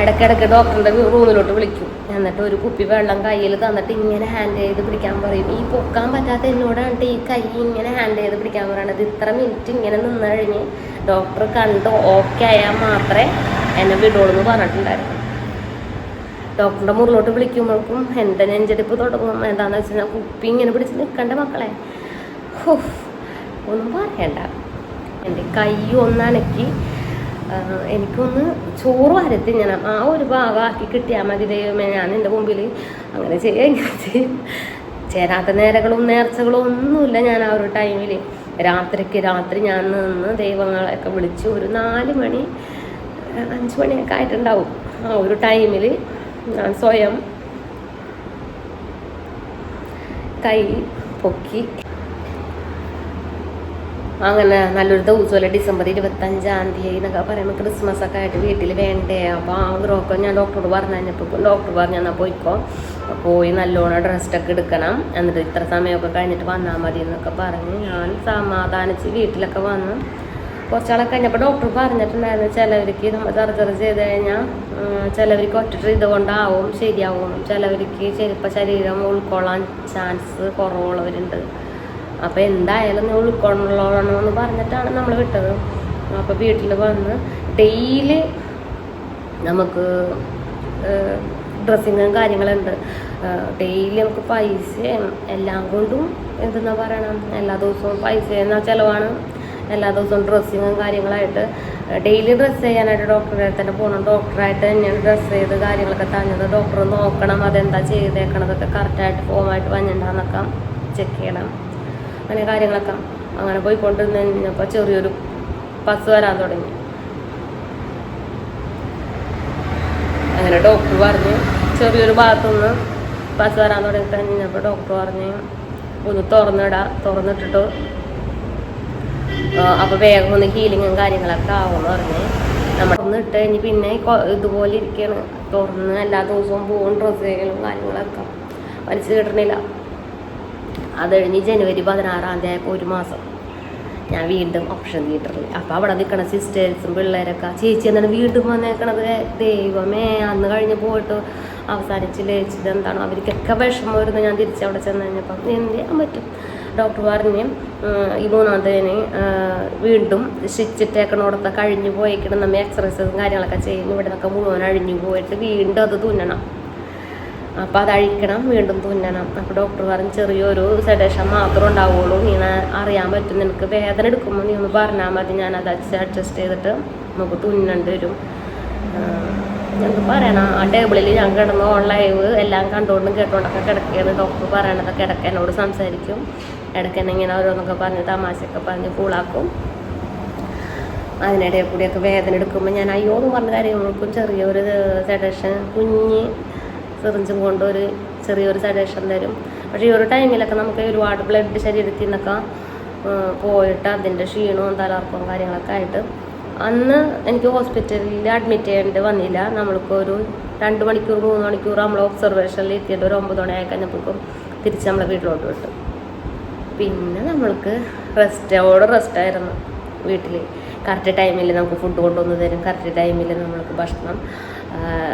S1: ഇടയ്ക്കിടയ്ക്ക് ഡോക്ടറിന്റെ റൂമിലോട്ട് വിളിക്കും. എന്നിട്ട് ഒരു കുപ്പി വെള്ളം കയ്യിൽ തന്നിട്ട് ഇങ്ങനെ ഹാൻഡ് ചെയ്ത് പിടിക്കാൻ പറയും. ഈ പൊക്കാൻ പറ്റാത്ത എന്നോടാണ് ഈ കൈ ഇങ്ങനെ ഹാൻഡ് ചെയ്ത് പിടിക്കാൻ പറയണത്? ഇത്ര മിനിറ്റ് ഇങ്ങനെ നിന്ന് കഴിഞ്ഞ് ഡോക്ടർ കണ്ട്? ഓക്കെ ആയാൽ മാത്രമേ എന്നെ വിടുള്ളൂ എന്ന് പറഞ്ഞിട്ടുണ്ടായിരുന്നു. ഡോക്ടറുടെ മുറിലോട്ട് വിളിക്കുമ്പോഴേക്കും എന്റെ നെഞ്ചെടുപ്പ് തുടങ്ങും. എന്താണെന്ന് വെച്ച് കഴിഞ്ഞാൽ കുപ്പി ഇങ്ങനെ പിടിച്ച് നിൽക്കണ്ട മക്കളെ? ഒന്നും പറയണ്ട. എന്റെ കൈ ഒന്നനക്കി ആ, എനിക്കൊന്ന് ചോറ് വരത്തി ഞാൻ. ആ ഒരു ഭാഗമാക്കി കിട്ടിയാൽ മതി ദൈവമേ ഞാൻ എന്റെ മുമ്പിൽ അങ്ങനെ ചെയ്യാം ചെയ്യും. ചേരാത്ത നേരങ്ങളും നേർച്ചകളും ഒന്നുമില്ല ഞാൻ ആ ഒരു ടൈമിൽ രാത്രിക്ക് രാത്രി ഞാൻ നിന്ന് ദൈവങ്ങളെയൊക്കെ വിളിച്ച് ഒരു നാല് മണി അഞ്ച് മണിയൊക്കെ ആയിട്ടുണ്ടാവും. ആ ഒരു ടൈമിൽ ഞാൻ സ്വയം കൈ പൊക്കി. അങ്ങനെ നല്ലൊരു ദിവസമല്ല ഡിസംബർ ഇരുപത്തഞ്ചാം തീയതി എന്നൊക്കെ പറയുമ്പോൾ ക്രിസ്മസ് ഒക്കെ ആയിട്ട് വീട്ടിൽ വേണ്ടേ? അപ്പോൾ ആ ഗ്രഹമൊക്കെ ഞാൻ ഡോക്ടറോട് പറഞ്ഞു കഴിഞ്ഞപ്പോൾ ഡോക്ടർ പറഞ്ഞു എന്നാൽ പോയിക്കോ. പോയി നല്ലോണം ഡ്രസ്സൊക്കെ എടുക്കണം. എന്നിട്ട് ഇത്ര സമയമൊക്കെ കഴിഞ്ഞിട്ട് വന്നാൽ മതി എന്നൊക്കെ പറഞ്ഞ്. ഞാൻ സമാധാനിച്ച് വീട്ടിലൊക്കെ വന്ന് കുറച്ചാളെ കഴിഞ്ഞപ്പോൾ ഡോക്ടർ പറഞ്ഞിട്ടുണ്ടായിരുന്നു ചിലവർക്ക് നമ്മൾ സർജറി ചെയ്ത് കഴിഞ്ഞാൽ ചിലവർക്ക് ഒറ്റ ഇത് കൊണ്ടാവും ശരിയാവും. ചിലവർക്ക് ചിലപ്പോൾ ശരീരം ഉൾക്കൊള്ളാൻ ചാൻസ് കുറവുള്ളവരുണ്ട്. അപ്പോൾ എന്തായാലും നീ ഉൾക്കൊള്ളണമെന്ന് പറഞ്ഞിട്ടാണ് നമ്മൾ വിട്ടത്. അപ്പോൾ വീട്ടിൽ വന്ന് ഡെയിലി നമുക്ക് ഡ്രസ്സിങ്ങും കാര്യങ്ങളുണ്ട്. ഡെയിലി നമുക്ക് പൈസയും എല്ലാം കൊണ്ടും എന്തെന്നാ പറയണം? എല്ലാ ദിവസവും പൈസ എന്ന ചിലവാണ്? എല്ലാ ദിവസവും ഡ്രസ്സിങ്ങും കാര്യങ്ങളായിട്ട് ഡെയിലി ഡ്രസ്സ് ചെയ്യാനായിട്ട് ഡോക്ടറെ തന്നെ പോകണം ഡോക്ടറായിട്ട് തന്നെയാണ് ഡ്രസ്സ് ചെയ്ത് കാര്യങ്ങളൊക്കെ തന്നത്. ഡോക്ടർ നോക്കണം അതെന്താ ചെയ്തേക്കണതൊക്കെ കറക്റ്റായിട്ട് ഫോമായിട്ട് വന്നിട്ടുണ്ടെന്നൊക്കെ ചെക്ക് ചെയ്യണം. അങ്ങനെ കാര്യങ്ങളൊക്കെ അങ്ങനെ പോയിക്കൊണ്ടിരുന്ന്. കഴിഞ്ഞപ്പോൾ ചെറിയൊരു പസ് വരാൻ തുടങ്ങി. അങ്ങനെ ഡോക്ടർ പറഞ്ഞ് ചെറിയൊരു ഭാഗത്തുനിന്ന് പസ് വരാൻ തുടങ്ങി കഴിഞ്ഞപ്പോൾ ഡോക്ടർ പറഞ്ഞ് ഒന്ന് തുറന്നിടാം. തുറന്നിട്ടിട്ട് അപ്പോൾ വേഗം ഒന്ന് ഹീലിങ്ങും കാര്യങ്ങളൊക്കെ ആവുമെന്ന് പറഞ്ഞ്. നമ്മൾ ഒന്ന് ഇട്ട് കഴിഞ്ഞ് പിന്നെ ഇതുപോലെ ഇരിക്കുകയാണ് തുറന്ന് എല്ലാ ദിവസവും പോകും ഡ്രസ്സുകളും കാര്യങ്ങളൊക്കെ. വലിച്ചു കിട്ടണില്ല. അത് കഴിഞ്ഞ് ജനുവരി പതിനാറാം തീയതി ആയപ്പോൾ ഒരു മാസം ഞാൻ വീണ്ടും ഓപ്ഷൻ തിയേറ്ററിൽ അപ്പോൾ അവിടെ നിൽക്കണ സിസ്റ്റേഴ്സും പിള്ളേരൊക്കെ ചേച്ചി എന്താണ് വീണ്ടും വന്നേക്കണത്? ദൈവമേ അന്ന് കഴിഞ്ഞ് പോയിട്ട് അവസാനിച്ച് ലയിച്ചത് എന്താണോ? അവർക്കൊക്കെ വിഷമം വരുന്നത് ഞാൻ തിരിച്ച് അവിടെ ചെന്ന് കഴിഞ്ഞപ്പം. എന്ത് ചെയ്യാൻ പറ്റും? ഡോക്ടർ പറഞ്ഞു ഈ മൂന്നാമത്തേന് വീണ്ടും സ്റ്റിച്ചിട്ടേക്കണോടത്ത് കഴിഞ്ഞു പോയേക്കണം നമ്മൾ എക്സസൈസും കാര്യങ്ങളൊക്കെ ചെയ്യും ഇവിടെ നിന്നൊക്കെ മുഴുവൻ അഴിഞ്ഞു പോയിട്ട് വീണ്ടും അത് തുന്നണം. അപ്പോൾ അത് അഴിക്കണം വീണ്ടും തുന്നണം. അപ്പോൾ ഡോക്ടർ പറഞ്ഞ് ചെറിയൊരു സെഡേഷൻ മാത്രം ഉണ്ടാവുള്ളൂ. നീ അറിയാൻ പറ്റും നിനക്ക് വേദന എടുക്കുമ്പോൾ നീ ഒന്ന് പറഞ്ഞാൽ മതി. ഞാനത് അഡ്ജസ്റ്റ് ചെയ്തിട്ട് നമുക്ക് തുന്നേണ്ടി വരും. ഞങ്ങൾക്ക് പറയണം. ആ ടേബിളിൽ ഞാൻ കിടന്ന് ഓൺ ലൈവ് എല്ലാം കണ്ടുകൊണ്ടും കേട്ടുകൊണ്ടൊക്കെ കിടക്കുകയാണ്. ഡോക്ടർ പറയണതൊക്കെ ഇടയ്ക്ക് എന്നോട് സംസാരിക്കും. ഇടയ്ക്ക് ഇങ്ങനെ ഓരോന്നൊക്കെ പറഞ്ഞ് തമാശയൊക്കെ പറഞ്ഞ് കൂളാക്കും അതിനിടയിൽ കൂടിയൊക്കെ വേദന എടുക്കുമ്പോൾ ഞാൻ അയ്യോ എന്ന് പറഞ്ഞ കാര്യങ്ങൾക്കും ചെറിയൊരു സെഡേഷൻ കുഞ്ഞ് സിറിഞ്ചും കൊണ്ടൊരു ചെറിയൊരു സെഡേഷൻ തരും. പക്ഷേ ഈ ഒരു ടൈമിലൊക്കെ നമുക്ക് ഒരുപാട് ബ്ലഡ് ശരീരത്തിൽ നിന്നൊക്കെ പോയിട്ട് അതിന്റെ ക്ഷീണവും തലർപ്പും കാര്യങ്ങളൊക്കെ ആയിട്ട് അന്ന് എനിക്ക് ഹോസ്പിറ്റലിൽ അഡ്മിറ്റ് ചെയ്യേണ്ടി വന്നില്ല. നമ്മൾക്ക് ഒരു രണ്ട് മണിക്കൂർ മൂന്ന് മണിക്കൂർ നമ്മൾ ഒബ്സർവേഷനിൽ എത്തിയിട്ട് ഒരു ഒമ്പത് മണി ആയി കഴിഞ്ഞപ്പോഴേക്കും തിരിച്ച് നമ്മളെ വീട്ടിലോട്ട് വിട്ടു. പിന്നെ നമ്മൾക്ക് റെസ്റ്റ് റെസ്റ്റോട് റെസ്റ്റായിരുന്നു വീട്ടിൽ കറക്റ്റ് ടൈമിൽ നമുക്ക് ഫുഡ് കൊണ്ടുവന്ന് തരും. കറക്റ്റ് ടൈമിൽ നമ്മൾക്ക് ഭക്ഷണം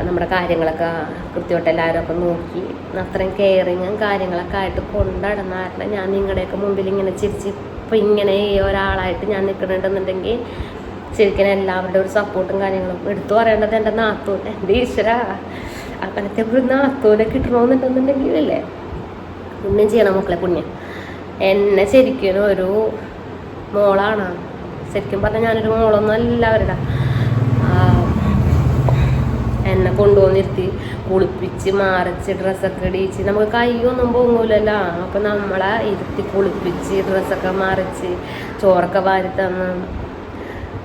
S1: നമ്മുടെ കാര്യങ്ങളൊക്കെ കൃത്യമായിട്ട് എല്ലാവരും ഒക്കെ നോക്കി. അത്രയും കെയറിങ്ങും കാര്യങ്ങളൊക്കെ ആയിട്ട് കൊണ്ടുനടന്ന കാരണം ഞാൻ നിങ്ങളുടെയൊക്കെ മുമ്പിൽ ഇങ്ങനെ ചിരിച്ച് ഇപ്പം ഇങ്ങനെ ഒരാളായിട്ട് ഞാൻ നിൽക്കുന്നുണ്ടെന്നുണ്ടെങ്കിൽ ശരിക്കും എല്ലാവരുടെ ഒരു സപ്പോർട്ടും കാര്യങ്ങളും. എടുത്തു പറയേണ്ടത് എന്റെ നാത്തൂൻ എന്റെ ഈശ്വര. അങ്ങനത്തെ ഒരു നാത്തൂനെ കിട്ടണമെന്നുണ്ടെന്നുണ്ടെങ്കിലല്ലേ പുണ്യം ചെയ്യണം മക്കളെ പുണ്യം. എന്നെ ശരിക്കും ഒരു മോളാണ്. ശരിക്കും പറഞ്ഞാൽ ഞാനൊരു മോളൊന്നും അല്ല അവരുടെ. എന്നെ കൊണ്ടുവന്നിരുത്തി കുളിപ്പിച്ച് മാറിച്ച് ഡ്രസ്സൊക്കെ ഇടിച്ച് നമുക്ക് കൈയൊന്നും പൊങ്ങൂലല്ലോ. അപ്പം നമ്മളെ ഇരുത്തി കുളിപ്പിച്ച് ഡ്രസ്സൊക്കെ മറിച്ച് ചോറൊക്കെ വാരി തന്ന്.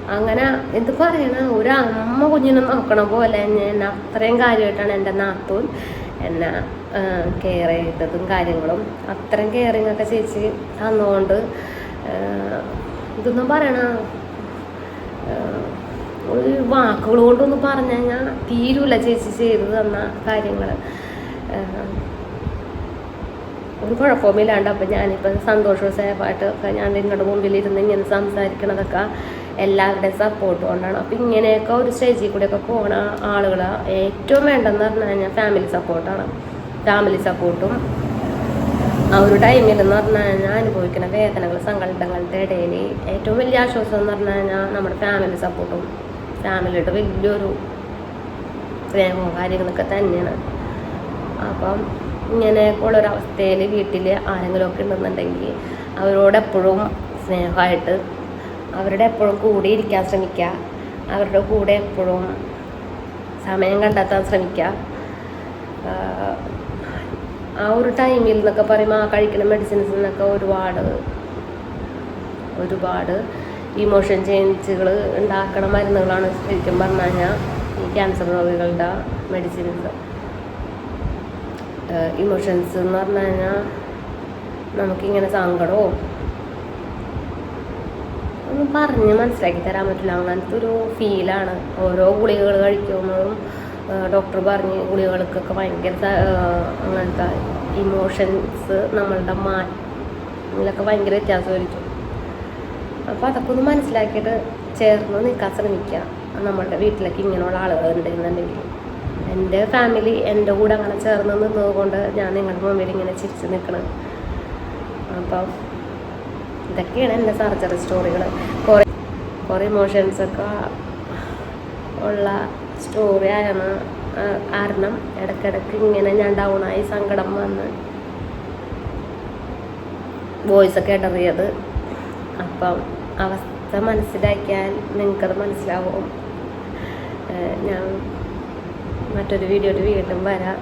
S1: അങ്ങനെ എന്ത് പറയണ ഒരു അമ്മ കുഞ്ഞിനെ നോക്കണ പോലെ തന്നെ എന്നെ അത്രയും കാര്യമായിട്ടാണ് എന്റെ നാത്തൂൻ എന്നെ കെയർ ചെയ്തതും കാര്യങ്ങളും. അത്രയും കെയറിങ് ഒക്കെ ചേച്ചി തന്നുകൊണ്ട് ഇതൊന്നും പറയണ ഒരു വാക്കുകൾ കൊണ്ടൊന്നും പറഞ്ഞു കഴിഞ്ഞാൽ തീരൂല ചേച്ചി ചെയ്തു തന്ന കാര്യങ്ങൾ ഒരു കുഴപ്പമില്ലാണ്ട് അപ്പം ഞാനിപ്പോൾ സന്തോഷവും സേഫായിട്ട് ഞാൻ നിങ്ങളുടെ മുമ്പിൽ ഇരുന്ന് ഇങ്ങനെ സംസാരിക്കണതൊക്കെ എല്ലാവരുടെയും സപ്പോർട്ട് കൊണ്ടാണ്. അപ്പം ഇങ്ങനെയൊക്കെ ഒരു സ്റ്റേജിൽ കൂടെയൊക്കെ പോകണ ആളുകൾ ഏറ്റവും വേണ്ടതെന്ന് പറഞ്ഞു കഴിഞ്ഞാൽ ഫാമിലി സപ്പോർട്ടാണ് ഫാമിലി സപ്പോർട്ടും ആ ഒരു ടൈമിൽ എന്ന് പറഞ്ഞു കഴിഞ്ഞാൽ അനുഭവിക്കുന്ന വേദനകൾ സങ്കടങ്ങളുടെ ഇടയിൽ ഏറ്റവും വലിയ ആശ്വാസം എന്ന് പറഞ്ഞു കഴിഞ്ഞാൽ നമ്മുടെ ഫാമിലി സപ്പോർട്ടും ഫാമിലിയുടെ വലിയൊരു സ്നേഹവും കാര്യങ്ങളൊക്കെ തന്നെയാണ്. അപ്പം ഇങ്ങനെയൊക്കെ ഉള്ളൊരവസ്ഥയിൽ വീട്ടിൽ ആരെങ്കിലുമൊക്കെ ഉണ്ടെന്നുണ്ടെങ്കിൽ അവരോടെപ്പോഴും സ്നേഹമായിട്ട് അവരുടെ എപ്പോഴും കൂടെ ഇരിക്കാൻ ശ്രമിക്കുക. അവരുടെ കൂടെ എപ്പോഴും സമയം കണ്ടെത്താൻ ശ്രമിക്കുക. ആ ഒരു ടൈമിൽ എന്നൊക്കെ പറയുമ്പോൾ ആ കഴിക്കുന്ന മെഡിസിൻസ് എന്നൊക്കെ ഒരുപാട് ഒരുപാട് ഇമോഷൻ ചേഞ്ചുകൾ ഉണ്ടാക്കണ മരുന്നുകളാണ് ശരിക്കും പറഞ്ഞു കഴിഞ്ഞാൽ ഈ ക്യാൻസർ രോഗികളുടെ മെഡിസിൻസ് ഇമോഷൻസ് എന്ന് പറഞ്ഞു കഴിഞ്ഞാൽ നമുക്കിങ്ങനെ സങ്കടവും ഒന്നും പറഞ്ഞ് മനസ്സിലാക്കി തരാൻ പറ്റില്ല. അങ്ങനത്തെ ഒരു ഫീലാണ് ഓരോ ഗുളികകൾ കഴിക്കുമ്പോഴും ഡോക്ടർ പറഞ്ഞ് ഗുളികകൾക്കൊക്കെ ഭയങ്കര അങ്ങനത്തെ ഇമോഷൻസ് നമ്മളുടെ മാറ്റിലൊക്കെ ഭയങ്കര വ്യത്യാസമായിരിക്കും. അപ്പോൾ അതൊക്കെ ഒന്ന് മനസ്സിലാക്കിയിട്ട് ചേർന്ന് നിൽക്കാൻ ശ്രമിക്കുക. നമ്മളുടെ വീട്ടിലേക്ക് ഇങ്ങനെയുള്ള ആളുകൾ ഉണ്ടെന്നുണ്ടെങ്കിൽ എന്റെ ഫാമിലി എന്റെ കൂടെ അങ്ങനെ ചേർന്ന് നിന്നതുകൊണ്ട് ഞാൻ നിങ്ങളുടെ മുമ്പിൽ ഇങ്ങനെ ചിരിച്ച് നിൽക്കണം. അപ്പം ഇതൊക്കെയാണ് എന്റെ സർജറി സ്റ്റോറികൾ കുറേ കുറേ ഇമോഷൻസൊക്കെ ഉള്ള സ്റ്റോറി ആയാണ് കാരണം ഇടയ്ക്കിടയ്ക്ക് ഇങ്ങനെ ഞാൻ ഡൗൺ ഡൗണായി സങ്കടം വന്ന് വോയിസൊക്കെ ഇടറിയത്. അപ്പം അവസ്ഥ മനസ്സിലാക്കിയാൽ നിങ്ങൾക്കത് മനസ്സിലാവും. ഞാൻ മറ്റൊരു വീഡിയോയിൽ വീണ്ടും വരാം.